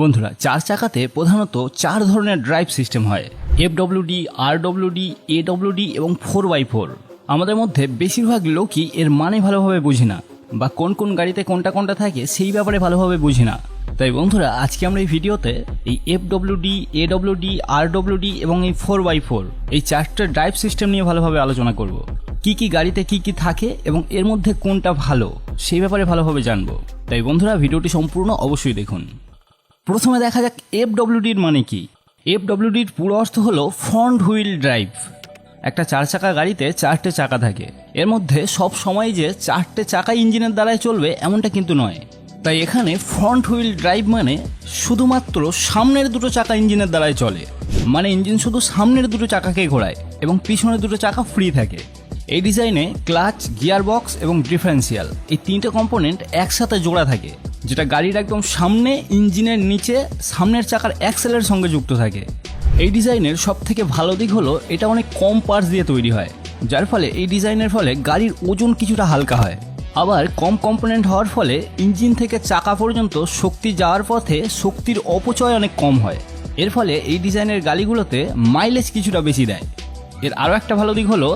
বন্ধুরা, চার চাকাতে প্রধানত চার ধরনের ড্রাইভ সিস্টেম হয়। F W D R W D A W D এবং ফোর বাই ফোর আমাদের মধ্যে বেশিরভাগ লোকই এর মানে ভালোভাবে বুঝি না, বা কোন কোন গাড়িতে কোনটা কোনটা থাকে সেই ব্যাপারে ভালোভাবে বুঝি না। তাই বন্ধুরা, আজকে আমরা এই ভিডিওতে এই F W D A W D R W D এবং এই ফোর বাই ফোর এই চারটে ড্রাইভ সিস্টেম নিয়ে ভালোভাবে আলোচনা করব। কি কি গাড়িতে কি কি থাকে এবং এর মধ্যে কোনটা ভালো, সেই ব্যাপারে ভালোভাবে জানব। তাই বন্ধুরা, ভিডিওটি সম্পূর্ণ অবশ্যই দেখুন। প্রথমে দেখা যাক এফ ডব্লিউডির মানে কি। এফ ডব্লিউডির পুরো অর্থ হলো ফ্রন্ট হুইল ড্রাইভ একটা চার চাকা গাড়িতে চারটে চাকা থাকে। এর মধ্যে সব সময় যে চারটে চাকা ইঞ্জিনের দ্বারাই চলবে এমনটা কিন্তু নয়। তাই এখানে ফ্রন্ট হুইল ড্রাইভ মানে শুধুমাত্র সামনের দুটো চাকা ইঞ্জিনের দ্বারাই চলে। মানে ইঞ্জিন শুধু সামনের দুটো চাকাকে ঘোরায় এবং পিছনের দুটো চাকা ফ্রি থাকে। এই ডিজাইনে ক্লাচ গিয়ার বক্স এবং ডিফারেন্সিয়াল এই তিনটে কম্পোনেন্ট একসাথে জোড়া থাকে, যেটা গাড়ির একদম সামনে, ইঞ্জিনের নিচে, সামনের চাকার অ্যাক্সেলের সঙ্গে যুক্ত থাকে। এই ডিজাইনের সব থেকে ভালো দিক হলো, এটা অনেক কম পার্টস দিয়ে তৈরি হয়, যার ফলে এই ডিজাইনের ফলে গাড়ির ওজন কিছুটা হালকা হয়। আবার কম কম্পোনেন্ট হওয়ার ফলে ইঞ্জিন থেকে চাকা পর্যন্ত শক্তি যাওয়ার পথে শক্তির অপচয় অনেক কম হয়। এর ফলে এই ডিজাইনের গাড়িগুলোতে মাইলেজ কিছুটা বেশি দেয়। এর আরও একটা ভালো দিক হলো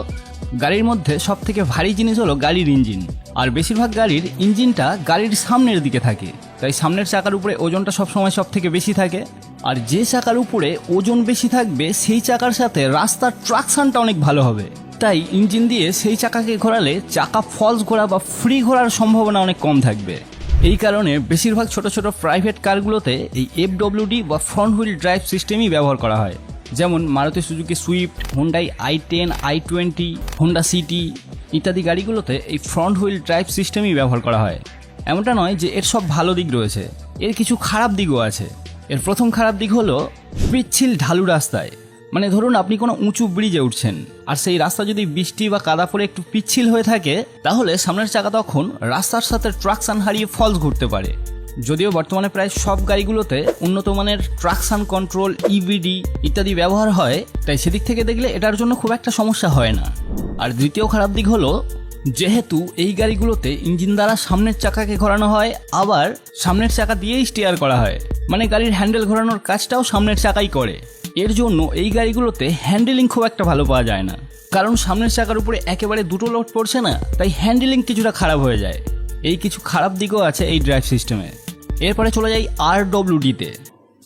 গাড়ির মধ্যে সব থেকে ভারী জিনিস হলো গাড়ির ইঞ্জিন। আর বেশিরভাগ গাড়ির ইঞ্জিনটা গাড়ির সামনের দিকে থাকে। তাই সামনের চাকার উপরে ওজনটা সবসময় সব থেকে বেশি থাকে। আর যে চাকার উপরে ওজন বেশি থাকবে, সেই চাকার সাথে রাস্তার ট্রাকশানটা অনেক ভালো হবে। তাই ইঞ্জিন দিয়ে সেই চাকাকে ঘোরালে চাকা ফলস ঘোরা বা ফ্রি ঘোরার সম্ভাবনা অনেক কম থাকবে। এই কারণে বেশিরভাগ ছোট ছোট প্রাইভেট কারগুলোতে এই এফডব্লিউডি বা ফ্রন্ট হুইল ড্রাইভ সিস্টেমই ব্যবহার করা হয়। যেমন Maruti Suzuki Swift, Hyundai I ten, I twenty, Honda City ইত্যাদি গাড়িগুলোতে এই ফ্রন্ট হুইল ড্রাইভ সিস্টেমই ব্যবহার করা হয়। এমনটা নয় যে এর সব ভালো দিক রয়েছে, এর কিছু খারাপ দিকও আছে। এর প্রথম খারাপ দিক হলো পিচ্ছিল ঢালু রাস্তায়। মানে ধরুন আপনি কোনো উঁচু ব্রিজে উঠছেন, আর সেই রাস্তা যদি বৃষ্টি বা কাদা পরে একটু পিচ্ছিল হয়ে থাকে, তাহলে সামনের চাকা তখন রাস্তার সাথে ট্রাকশন হারিয়ে ফলস ঘুরতে পারে। যদিও বর্তমানে প্রায় সব গাড়িগুলোতে উন্নত মানের ট্রাকশন কন্ট্রোল ইভিডি ইত্যাদি ব্যবহার হয়, তাই সেদিক থেকে দেখলে এটার জন্য খুব একটা সমস্যা হয় না। আর দ্বিতীয় খারাপ দিক হলো, যেহেতু এই গাড়িগুলোতে ইঞ্জিন দ্বারা সামনের চাকাকে ঘোরানো হয়, আবার সামনের চাকা দিয়েই স্টিয়ার করা হয়। মানে গাড়ির হ্যান্ডেল ঘোরানোর কাজটাও সামনের চাকাই করে। এর জন্য এই গাড়িগুলোতে হ্যান্ডেলিং খুব একটা ভালো পাওয়া যায় না। কারণ সামনের চাকার উপরে একেবারে দুটো লোড পড়ছে না, তাই হ্যান্ডেলিং কিছুটা খারাপ হয়ে যায়। এই কিছু খারাপ দিকও আছে এই ড্রাইভ সিস্টেমে এরপরে চলে যাই আর ডব্লিউডিতে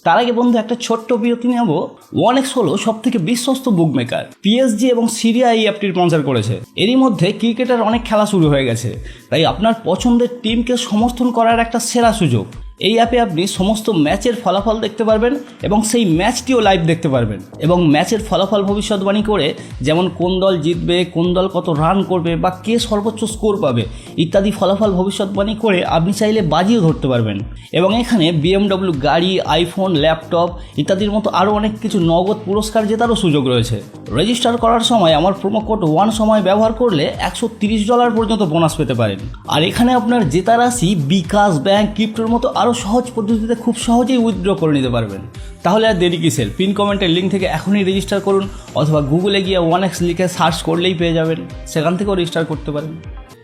তার আগে বন্ধু, একটা ছোট্ট বিরতি নেব। ওয়ান এক্স হলো সব থেকে বিশ্বস্ত বুক মেকার পিএসজি এবং সিরিয়া এই অ্যাপটির স্পন্সার করেছে। এরই মধ্যে ক্রিকেটের অনেক খেলা শুরু হয়ে গেছে। তাই আপনার পছন্দের টিমকে সমর্থন করার একটা সেরা সুযোগ। এই অ্যাপে আপনি সমস্ত ম্যাচের ফলাফল দেখতে পারবেন এবং সেই ম্যাচটিও লাইভ দেখতে পারবেন। এবং ম্যাচের ফলাফল ভবিষ্যৎবাণী করে যেমন কোন দল জিতবে, কোন দল কত রান করবে বা কে সর্বোচ্চ স্কোর পাবে, ইত্যাদি ফলাফল ভবিষ্যৎবাণী করে আপনি চাইলে বাজিও ধরতে পারবেন। এবং এখানে বিএমডব্লিউ গাড়ি আইফোন ল্যাপটপ ইত্যাদির মতো আরও অনেক কিছু নগদ পুরস্কার জেতারও সুযোগ রয়েছে। রেজিস্টার করার সময় আমার প্রোমো কোড ওয়ান সময় ব্যবহার করলে একশো ডলার পর্যন্ত বোনাস পেতে পারেন। আর এখানে আপনার জেতা রাশি বিকাশ ব্যাংক ক্রিপ্টোর মতো আরও সহজ পদ্ধতিতে খুব সহজেই উইথড্র করে নিতে পারবেন। তাহলে আর দেরি কিসের? পিন কমেন্টের লিঙ্ক থেকে এখনই রেজিস্টার করুন, অথবা গুগলে গিয়ে ওয়ান এক্স লিখে সার্চ করলেই পেয়ে যাবেন। সেখান থেকেও রেজিস্টার করতে পারেন।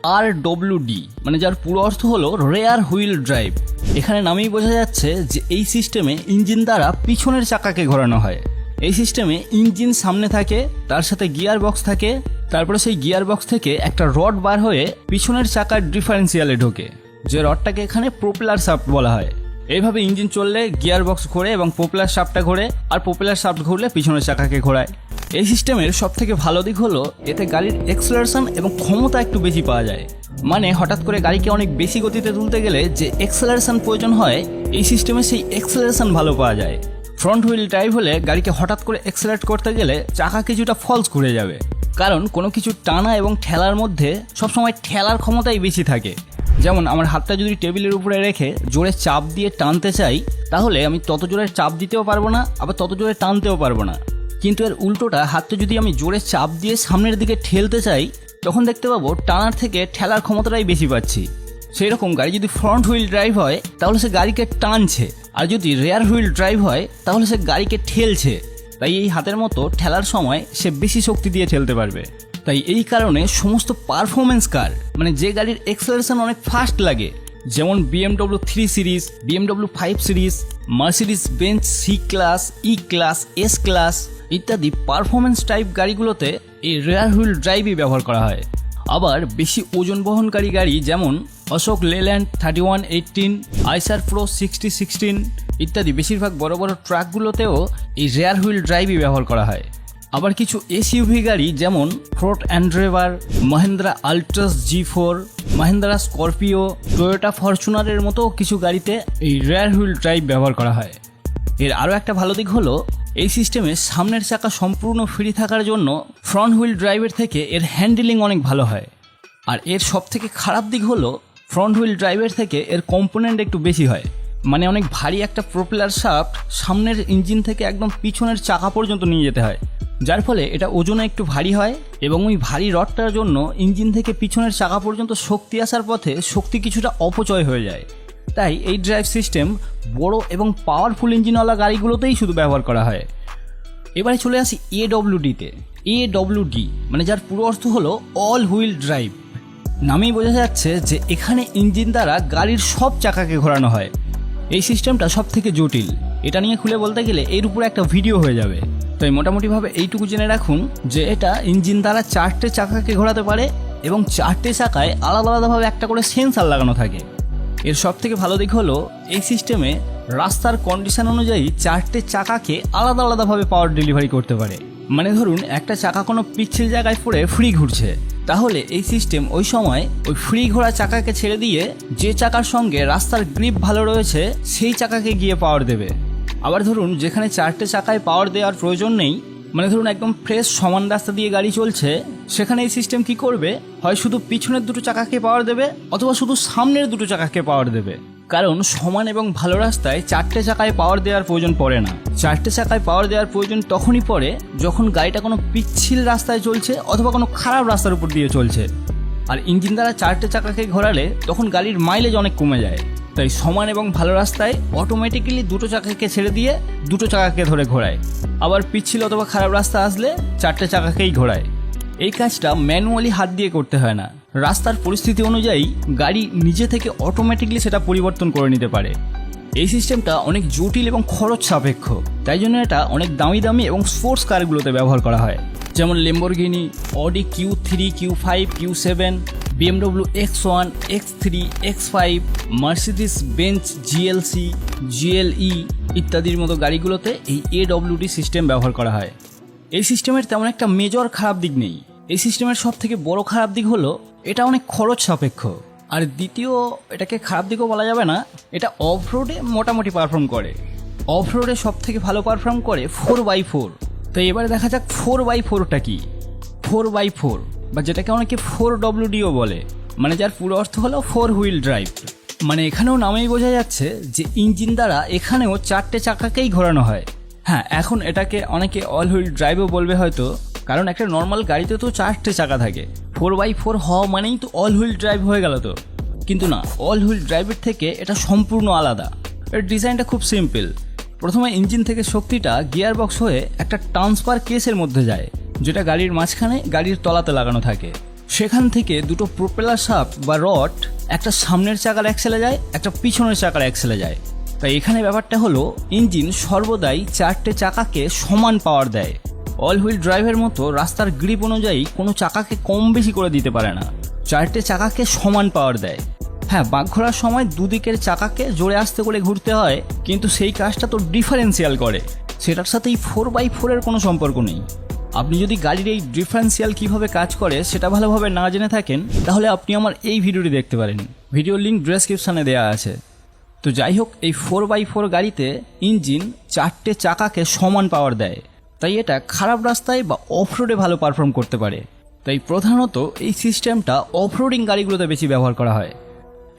আর ডব্লিউডি মানে যার পুরো অর্থ হলো রেয়ার হুইল ড্রাইভ এখানে নামেই বোঝা যাচ্ছে যে এই সিস্টেমে ইঞ্জিন দ্বারা পিছনের চাকাকে ঘোরানো হয়। এই সিস্টেমে ইঞ্জিন সামনে থাকে, তার সাথে গিয়ার বক্স থাকে, তারপরে সেই গিয়ার বক্স থেকে একটা রড বার হয়ে পিছনের চাকার ডিফারেন্সিয়ালে ঢোকে। যে রডটাকে এখানে প্রোপেলার সাফট বলা হয়। এইভাবে ইঞ্জিন চললে গিয়ার বক্স ঘোরে এবং পপুলার শাফটটা ঘোরে আর পপুলার শাফট ঘুরলে পিছনের চাকাকে ঘোরায়। এই সিস্টেমের সব থেকে ভালো দিক হলো, এতে গাড়ির এক্সেলারেশন এবং ক্ষমতা একটু বেশি পাওয়া যায়। মানে হঠাৎ করে গাড়িকে অনেক বেশি গতিতে তুলতে গেলে যে এক্সেলারেশন প্রয়োজন হয়, এই সিস্টেমে সেই এক্সেলারেশন ভালো পাওয়া যায়। ফ্রন্ট হুইল ড্রাইভ হলে গাড়িকে হঠাৎ করে এক্সেলারেট করতে গেলে চাকা কিছুটা ফলস ঘুরে যাবে। কারণ কোনো কিছু টানা এবং ঠেলার মধ্যে সবসময় ঠেলার ক্ষমতাই বেশি থাকে। যেমন আমার হাতটা যদি টেবিলের উপরে রেখে জোরে চাপ দিয়ে টানতে চাই, তাহলে আমি তত জোরে চাপ দিতেও পারব না, আবার তত জোরে টানতেও পারব না। কিন্তু এর উল্টোটা হাতটা যদি আমি জোরে চাপ দিয়ে সামনের দিকে ঠেলতে চাই, তখন দেখতে পাবো টানার থেকে ঠেলার ক্ষমতাটাই বেশি পাচ্ছি। সেই রকম গাড়ি যদি ফ্রন্ট হুইল ড্রাইভ হয়, তাহলে সে গাড়িকে টানছে। আর যদি রেয়ার হুইল ড্রাইভ হয়, তাহলে সে গাড়িকে ঠেলছে। তাই এই হাতের মতো ঠেলার সময় সে বেশি শক্তি দিয়ে ঠেলতে পারবে। তাই এই কারণে সমস্ত পারফরমেন্স কার মানে যে গাড়ির এক্সেলারেশন অনেক ফাস্ট লাগে, যেমন BMW three series BMW five series Mercedes Benz C class E class S class ইত্যাদি পারফরমেন্স টাইপ গাড়িগুলোতে এই রেয়ার হুইল ড্রাইভই ব্যবহার করা হয়। আবার বেশি ওজন বহনকারী গাড়ি যেমন Ashok Leyland thirty one eighteen Eicher pro sixty sixteen ইত্যাদি বেশিরভাগ বড় বড় ট্রাকগুলোতেও এই রেয়ার হুইল ড্রাইভই ব্যবহার করা হয়। আবার কিছু এসইউভি গাড়ি যেমন Ford Endeavour Mahindra Alturas G four Mahindra Scorpio Toyota ফরচুনারের মতো কিছু গাড়িতে এই রেয়ার হুইল ড্রাইভ ব্যবহার করা হয়। এর আরও একটা ভালো দিক হলো, এই সিস্টেমে সামনের চাকা সম্পূর্ণ ফ্রি থাকার জন্য ফ্রন্ট হুইল ড্রাইভের থেকে এর হ্যান্ডেলিং অনেক ভালো হয়। আর এর সব থেকে খারাপ দিক হলো ফ্রন্ট হুইল ড্রাইভের থেকে এর কম্পোনেন্ট একটু বেশি হয়। মানে অনেক ভারী একটা প্রোপেলার শাফট সামনের ইঞ্জিন থেকে একদম পিছনের চাকা পর্যন্ত নিয়ে যেতে হয়। যার ফলে এটা ওজনে একটু ভারী হয় এবং ওই ভারী রডটার জন্য ইঞ্জিন থেকে পিছনের চাকা পর্যন্ত শক্তি আসার পথে শক্তি কিছুটা অপচয় হয়ে যায়। তাই এই ড্রাইভ সিস্টেম বড় এবং পাওয়ারফুল ইঞ্জিনওয়ালা গাড়িগুলোতেই শুধু ব্যবহার করা হয়। এবারে চলে আসি এডব্লিউডিতে এডব্লিউডি মানে যার পুরো অর্থ হলো অল হুইল ড্রাইভ নামেই বোঝা যাচ্ছে যে এখানে ইঞ্জিন দ্বারা গাড়ির সব চাকাকে ঘোরানো হয়। এই সিস্টেমটা সব থেকে জটিল। এটা নিয়ে খুলে বলতে গেলে এর উপরে একটা ভিডিও হয়ে যাবে। তাই মোটামুটিভাবে এইটুকু জেনে রাখুন যে এটা ইঞ্জিন দ্বারা চারটে চাকাকে ঘোরাতে পারে এবং চারটে চাকায় আলাদা আলাদাভাবে একটা করে সেন্সার লাগানো থাকে। এর সব থেকে ভালো দিক হলো, এই সিস্টেমে রাস্তার কন্ডিশন অনুযায়ী চারটে চাকাকে আলাদা আলাদাভাবে পাওয়ার ডেলিভারি করতে পারে। মানে ধরুন, একটা চাকা কোনো পিচ্ছিল জায়গায় পড়ে ফ্রি ঘুরছে। তাহলে এই সিস্টেম ওই সময় ওই ফ্রি ঘোরা চাকাকে ছেড়ে দিয়ে যে চাকার সঙ্গে রাস্তার গ্রিপ ভালো রয়েছে, সেই চাকাকে গিয়ে পাওয়ার দেবে। আবার ধরুন, যেখানে চারটে চাকায় পাওয়ার দেওয়ার প্রয়োজন নেই মানে ধরুন একদম ফ্রেশ সমান রাস্তা দিয়ে গাড়ি চলছে, সেখানে এই সিস্টেম কি করবে? হয় শুধু পিছনের দুটো চাকাকে পাওয়ার দেবে, অথবা শুধু সামনের দুটো চাকাকে পাওয়ার দেবে? কারণ সমান এবং ভালো রাস্তায় চারটে চাকায় পাওয়ার দেওয়ার প্রয়োজন পড়ে না। চারটে চাকায় পাওয়ার দেওয়ার প্রয়োজন তখনই পড়ে যখন গাড়িটা কোনো পিচ্ছিল রাস্তায় চলছে অথবা কোনো খারাপ রাস্তার উপর দিয়ে চলছে। আর ইঞ্জিন দ্বারা চারটে চাকাকে ঘোরালে তখন গাড়ির মাইলেজ অনেক কমে যায়। তাই সমান এবং ভালো রাস্তায় অটোমেটিক্যালি দুটো চাকাকে ছেড়ে দিয়ে দুটো চাকাকে ধরে ঘোরায়। আবার পিচ্ছিল অথবা খারাপ রাস্তা আসলে চারটে চাকাকেই ঘোরায়। এই কাজটা ম্যানুয়ালি হাত দিয়ে করতে হয় না। রাস্তার পরিস্থিতি অনুযায়ী গাড়ি নিজে থেকে অটোমেটিকলি সেটা পরিবর্তন করে নিতে পারে। এই সিস্টেমটা অনেক জটিল এবং খরচ সাপেক্ষ। তাই জন্য এটা অনেক দামি দামি এবং স্পোর্টস কারগুলোতে ব্যবহার করা হয়। যেমন Lamborghini Audi Q three Q five Q seven BMW X one X three X five Mercedes Benz GLC GLE ইত্যাদির মতো গাড়িগুলোতে এই এডব্লিউডি সিস্টেম ব্যবহার করা হয়। এই সিস্টেমের তেমন একটা মেজর খারাপ দিক নেই। এই সিস্টেমের সব থেকে বড় খারাপ দিক হলো, এটা অনেক খরচ সাপেক্ষ। আর দ্বিতীয়, এটাকে খারাপ দিকও বলা যাবে না, এটা অফ রোডে মোটামুটি পারফর্ম করে। অফ রোডে সব থেকে ভালো পারফর্ম করে ফোর বাই ফোর তো এবারে দেখা যাক ফোর বাই ফোরটা কি? ফোর বাই ফোর বা যেটাকে অনেকে ফোর ডব্লিউডিও বলে মানে যার পুরো অর্থ হলো ফোর হুইল ড্রাইভ মানে এখানেও নামেই বোঝা যাচ্ছে যে ইঞ্জিন দ্বারা এখানেও চারটে চাকাকেই ঘোরানো হয়। হ্যাঁ এখন এটাকে অনেকে অল হুইল ড্রাইভও বলবে হয়তো, কারণ একটা নর্মাল গাড়িতে তো চারটে চাকা থাকে। ফোর বাই ফোর হওয়া মানেই তো অল হুইল ড্রাইভ হয়ে গেল তো। কিন্তু না অল হুইল ড্রাইভের থেকে এটা সম্পূর্ণ আলাদা। এর ডিজাইনটা খুব সিম্পল প্রথমে ইঞ্জিন থেকে শক্তিটা গিয়ার বক্স হয়ে একটা ট্রান্সফার কেসের মধ্যে যায়। যেটা গাড়ির মাঝখানে গাড়ির তলাতে লাগানো থাকে। সেখান থেকে দুটো প্রোপেলার সাপ বা রড একটা সামনের চাকার অ্যাক্সেলে যায়, একটা পিছনের চাকার অ্যাক্সেলে যায়। তাই এখানে ব্যাপারটা হলো, ইঞ্জিন সর্বদাই চারটে চাকাকে সমান পাওয়ার দেয়। অল হুইল ড্রাইভের মতো রাস্তার গ্রিপ অনুযায়ী কোনো চাকাকে কম বেশি করে দিতে পারে না। চারটে চাকাকে সমান পাওয়ার দেয়। হ্যাঁ বাঁক ঘোরার সময় দুদিকের চাকাকে জোরে আসতে করে ঘুরতে হয়, কিন্তু সেই কাজটা তো ডিফারেন্সিয়াল করে। সেটার সাথে এই ফোর বাই ফোরের কোনো সম্পর্ক নেই। আপনি যদি গাড়ির এই ডিফারেন্সিয়াল কীভাবে কাজ করে সেটা ভালোভাবে না জেনে থাকেন, তাহলে আপনি আমার এই ভিডিওটি দেখতে পারেন। ভিডিওর লিঙ্ক ডেসক্রিপশানে দেওয়া আছে। তো যাই হোক, এই ফোর বাই ফোর গাড়িতে ইঞ্জিন চারটে চাকাকে সমান পাওয়ার দেয়। তাই এটা খারাপ রাস্তায় বা অফ রোডে ভালো পারফর্ম করতে পারে। তাই প্রধানত এই সিস্টেমটা অফ রোডিং গাড়িগুলোতে বেশি ব্যবহার করা হয়।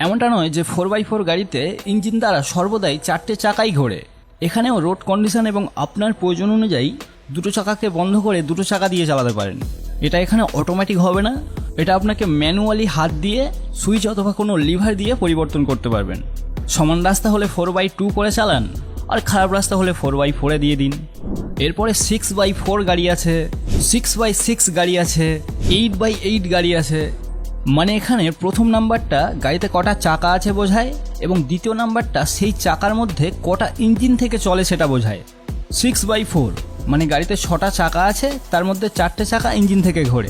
এমনটা নয় যে ফোর বাই ফোর গাড়িতে ইঞ্জিন দ্বারা সর্বদাই চারটে চাকাই ঘোরে। এখানেও রোড কন্ডিশন এবং আপনার প্রয়োজন অনুযায়ী দুটো চাকাকে বন্ধ করে দুটো চাকা দিয়ে চালাতে পারেন। এটা এখানে অটোমেটিক হবে না। এটা আপনাকে ম্যানুয়ালি হাত দিয়ে সুইচ অথবা কোনো লিভার দিয়ে পরিবর্তন করতে পারবেন। সমান রাস্তা হলে ফোর বাই টু করে চালান, আর খারাপ রাস্তা হলে ফোর বাই ফোরে দিয়ে দিন। এরপরে সিক্স বাই ফোর গাড়ি আছে সিক্স বাই সিক্স গাড়ি আছে এইট বাই এইট গাড়ি আছে। মানে এখানে প্রথম নাম্বারটা গাড়িতে কটা চাকা আছে বোঝায়, এবং দ্বিতীয় নাম্বারটা সেই চাকার মধ্যে কটা ইঞ্জিন থেকে চলে সেটা বোঝায়। সিক্স বাই ফোর মানে গাড়িতে ছটা চাকা আছে, তার মধ্যে চারটে চাকা ইঞ্জিন থেকে ঘোরে।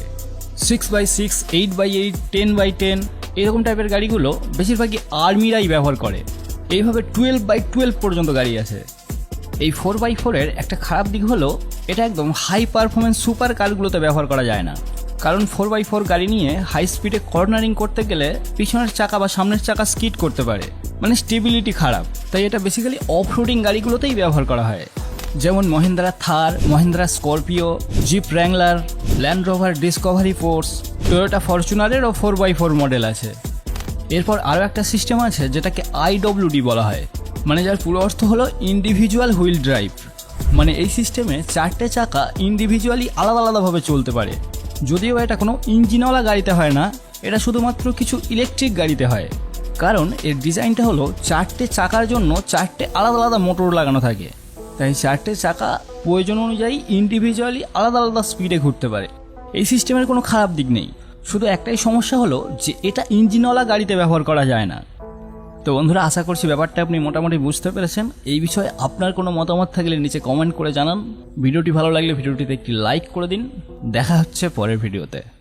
Six by six eight by eight ten by ten এরকম টাইপের গাড়িগুলো বেশিরভাগই আর্মিরাই ব্যবহার করে। এইভাবে টুয়েলভ বাই টুয়েলভ পর্যন্ত গাড়ি আছে। এই ফোর বাই ফোরের একটা খারাপ দিক হলো, এটা একদম হাই পারফরমেন্স সুপার কারগুলোতে ব্যবহার করা যায় না। কারণ ফোর বাই ফোর গাড়ি নিয়ে হাই স্পিডে কর্নারিং করতে গেলে পিছনের চাকা বা সামনের চাকা স্কিড করতে পারে। মানে স্টেবিলিটি খারাপ। তাই এটা বেসিক্যালি অফ রোডিং গাড়িগুলোতেই ব্যবহার করা হয়। যেমন Mahindra Thar, Mahindra Scorpio, Jeep Wrangler Land Rover Discovery Force Toyota ফরচুনারেরও four by four model আছে। এরপর আরও একটা সিস্টেম আছে যেটাকে আইডব্লিউডি বলা হয়। মানে যার পুরো অর্থ হলো ইন্ডিভিজুয়াল হুইল ড্রাইভ মানে এই সিস্টেমে চারটে চাকা ইন্ডিভিজুয়ালি আলাদা আলাদাভাবে চলতে পারে। যদিও এটা কোনো ইঞ্জিনওয়ালা গাড়িতে হয় না, এটা শুধুমাত্র কিছু ইলেকট্রিক গাড়িতে হয়। কারণ এর ডিজাইনটা হলো চারটে চাকার জন্য চারটে আলাদা আলাদা মোটর লাগানো থাকে। তাই চারটে চাকা প্রয়োজন অনুযায়ী ইন্ডিভিজুয়ালি আলাদা আলাদা স্পিডে ঘুরতে পারে। এই সিস্টেমের কোনো খারাপ দিক নেই। শুধু একটাই সমস্যা হলো যে এটা ইঞ্জিনওয়ালা গাড়িতে ব্যবহার করা যায় না। তো বন্ধুরা, আশা করছি ব্যাপারটা আপনি মোটামুটি বুঝতে পেরেছেন। এই বিষয়ে আপনার কোনো মতামত থাকলে নিচে কমেন্ট করে জানান। ভিডিওটি ভালো লাগলে ভিডিওটিতে একটি লাইক করে দিন। দেখা হচ্ছে পরের ভিডিওতে।